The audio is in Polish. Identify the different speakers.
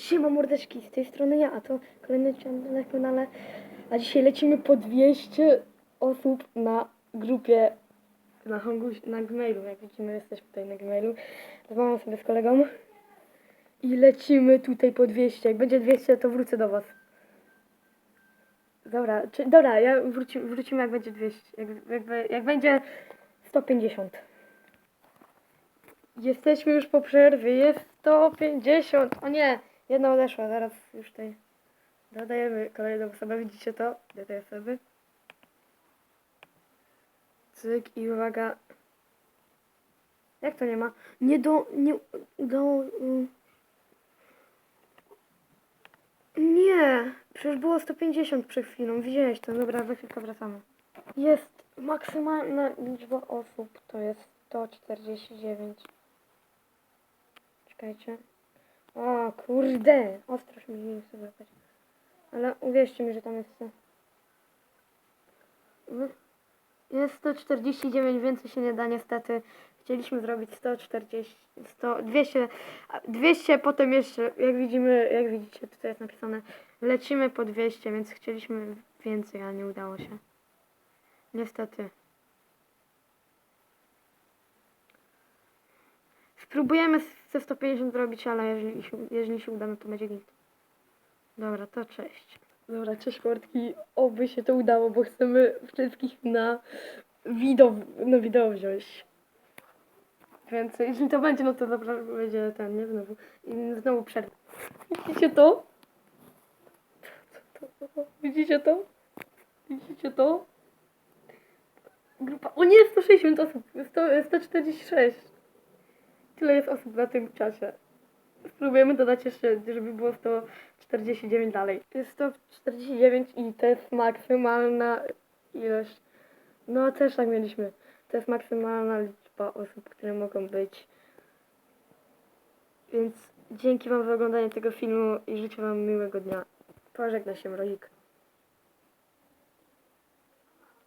Speaker 1: Siema mordeczki, z tej strony ja, a to kolejny odcinek na kanale. A dzisiaj lecimy po 200 osób na grupie na na Gmailu. Jak widzimy, jesteśmy tutaj na Gmailu. Rozmawiam sobie z kolegą. I lecimy tutaj po 200. Jak będzie 200, to wrócę do was. Dobra, czy, dobra, ja wróci, wrócimy jak będzie 200. Jak, jak, jak będzie 150. Jesteśmy już po przerwie, jest 150. O nie, jedna odeszła, zaraz już tutaj dodajemy kolejną osobę. Widzicie to? Gdzie tej osoby? Cyk i uwaga. Jak to nie ma? Nie do. Nie do. mm. Nie! Przecież było 150 przed chwilą. Widziałeś to? Dobra, za chwilkę wracamy. Jest maksymalna liczba osób, to jest 149. Czekajcie. O kurde, ostro się mi nie złapać. Ale uwierzcie mi, że tam jest... Jest 149, więcej się nie da niestety. Chcieliśmy zrobić 140, 100, 200, a 200, potem jeszcze, jak widzimy, jak widzicie, tutaj jest napisane, lecimy po 200, więc chcieliśmy więcej, a nie udało się. Niestety. Spróbujemy ze 150 zrobić, ale jeżeli się, jeżeli się uda, no to będzie git. Dobra, to cześć. Dobra, cześć Kortki. Oby się to udało, bo chcemy wszystkich na wideo, na wideo wziąć. Więc jeśli to będzie, no to dobrze będzie ten, nie? Znowu. I znowu przerwę. Widzicie to? Widzicie to? Widzicie to? Grupa. O nie, 160 osób. 100, 146. Tyle jest osób na tym czasie. Spróbujemy dodać jeszcze, żeby było 149 dalej. Jest 149 i to jest maksymalna ilość. No też tak mieliśmy. To jest maksymalna liczba osób, które mogą być. Więc dzięki Wam za oglądanie tego filmu i życzę Wam miłego dnia. Pożegna się Mrozik.